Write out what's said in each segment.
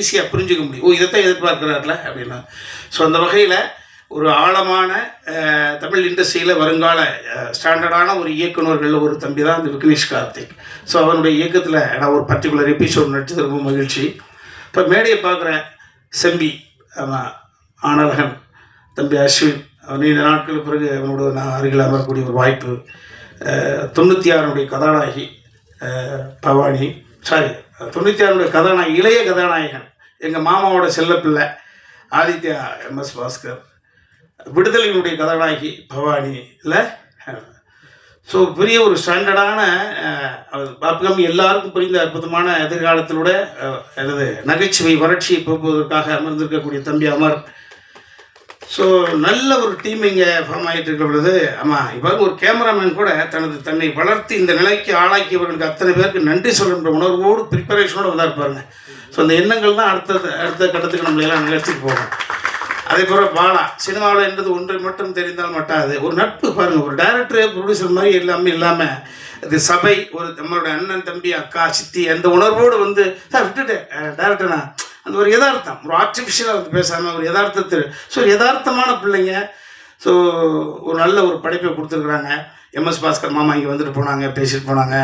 ஈஸியாக புரிஞ்சுக்க முடியும். ஓ இதைத்தான் எதிர்பார்க்குறாருல அப்படின்னா. ஸோ அந்த வகையில் ஒரு ஆழமான தமிழ் இண்டஸ்ட்ரியில் வருங்கால ஸ்டாண்டர்டான ஒரு இயக்குநர்களில் ஒரு தம்பி தான் இந்த விக்னேஷ் கார்த்திக். ஸோ அவனுடைய இயக்கத்தில் நான் ஒரு பர்டிகுலர் எபிசோட் நடிச்சது ரொம்ப மகிழ்ச்சி. இப்போ மேடையை பார்க்குற செம்பி ஆமாம் ஆனழகன் தம்பி அஸ்வின் நீண்ட நாட்களுக்கு பிறகு அவனோட நான் அருகில் அமரக்கூடிய ஒரு வாய்ப்பு. தொண்ணூற்றி ஆறுனுடைய கதாநாயகி பவானி சாரி தொண்ணூற்றி ஆறுனுடைய கதாநாயகி இளைய கதாநாயகன் எங்கள் மாமாவோட செல்லப்பிள்ளை ஆதித்யா எம்எஸ் பாஸ்கர் விடுதலையினுடைய கதாநாயகி பவானி இல்லை ஸோ பெரிய ஒரு ஸ்டாண்டர்டான பாப்கம் எல்லாருக்கும் புரிந்த அற்புதமான எதிர்காலத்திலோட எனது நகைச்சுவை வறட்சியை போக்குவதற்காக அமர்ந்திருக்கக்கூடிய தம்பி அமர் ஸோ நல்ல ஒரு டீம் இங்கே ஃபார்ம் ஆகிட்டு இருக்க பொழுது ஆமாம் இப்போ ஒரு கேமராமேன் கூட தனது தன்னை வளர்த்து இந்த நிலைக்கு ஆளாக்கியவர்களுக்கு அத்தனை பேருக்கு நன்றி சொல்கின்ற உணர்வோடு ப்ரிப்பரேஷனோடு வந்தார் பாருங்க. ஸோ அந்த எண்ணங்கள் தான் அடுத்த அடுத்த கட்டத்துக்கு நம்மளை எல்லாம் நிகழ்த்திட்டு போகும். அதே போல் பாலா சினிமாவில் என்றது ஒன்றை மட்டும் தெரிந்தால் மட்டாது. ஒரு நட்பு பாருங்கள் ஒரு டைரக்டர் ப்ரொடியூசர் மாதிரி எல்லாமே இல்லாமல் இது சபை ஒரு நம்மளோட அண்ணன் தம்பி அக்கா சித்தி அந்த உணர்வோடு வந்து சார் விட்டுட்டேன். டேரக்டர்னா அந்த ஒரு யதார்த்தம். ஒரு ஆர்டிஃபிஷியலாக வந்து பேசாமல் ஒரு யதார்த்தத்தில் ஸோ ஒரு யதார்த்தமான பிள்ளைங்க ஸோ ஒரு நல்ல ஒரு படைப்பை கொடுத்துருக்குறாங்க. எம்எஸ் பாஸ்கர் மாமா இங்கே வந்துட்டு போனாங்க பேசிட்டு போனாங்க.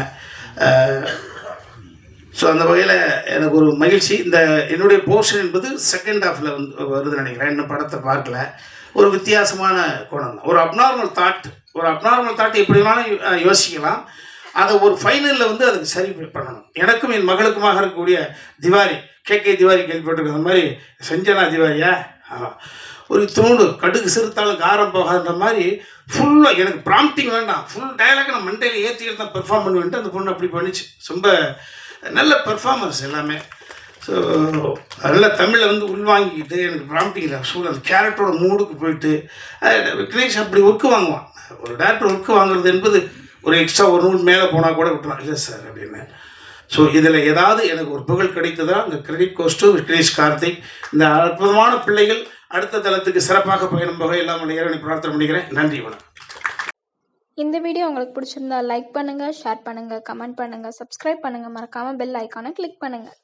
ஸோ அந்த வகையில் எனக்கு ஒரு மகிழ்ச்சி. இந்த என்னுடைய போர்ஷன் என்பது செகண்ட் ஹாஃபில் வந்து வருதுன்னு நினைக்கிறேன். இன்னும் படத்தை பார்க்கல. ஒரு வித்தியாசமான கோணம் தான் ஒரு அப்நார்மல் தாட் ஒரு அப்நார்மல் தாட் எப்படி வேணாலும் யோசிக்கலாம். அதை ஒரு ஃபைனலில் வந்து அதுக்கு சரி பண்ணணும். எனக்கும் என் மகளுக்குமாக இருக்கக்கூடிய திவாரி கே கே திவாரி கேள்விப்பட்டிருக்க அந்த மாதிரி செஞ்சனா திவாரியா? ஒரு தூண்டு கடுகு சிறுத்தாலும் காரம் போகாதுன்ற மாதிரி ஃபுல்லாக எனக்கு ப்ராம்ப்டிங் வேண்டாம். ஃபுல் டயலாக் நான் மண்டையில் ஏற்றிக்கிட்டு தான் பெர்ஃபார்ம் பண்ணுவேன்ட்டு அந்த பொண்ணு அப்படி பண்ணிச்சு. ரொம்ப நல்ல பெர்ஃபார்மன்ஸ் எல்லாமே. ஸோ நல்ல தமிழை வந்து உள்வாங்கிக்கிட்டு எனக்கு ப்ராம்ப்டிங் சூழல் அந்த கேரக்டரோட மூடுக்கு போயிட்டு விக்னேஷ் அப்படி ஒர்க்கு வாங்குவான். ஒரு டேரக்டர் ஒர்க்கு வாங்குறது என்பது ஒரு எக்ஸ்ட்ரா ஒரு நூல் மேலே போனால் கூட விட்டுருவான் இல்லை சார் அப்படின்னு. ஸோ இதில் ஏதாவது எனக்கு ஒரு புகழ் கிடைத்ததா? இந்த கிரெடிட் கோஸ்ட்டு விக்னேஷ் கார்த்திக். இந்த அற்புதமான பிள்ளைகள் அடுத்த தளத்துக்கு சிறப்பாக பயணம் போக எல்லாம் இறைவனை பிரார்த்தனை பண்ணிக்கிறேன். நன்றி வணக்கம். இந்த வீடியோ உங்களுக்கு பிடிச்சிருந்தா லைக் பண்ணுங்கள் ஷேர் பண்ணுங்கள் கமெண்ட் பண்ணுங்கள் சப்ஸ்கிரைப் பண்ணுங்கள் மறக்காமல் பெல் ஐக்கானை கிளிக் பண்ணுங்கள்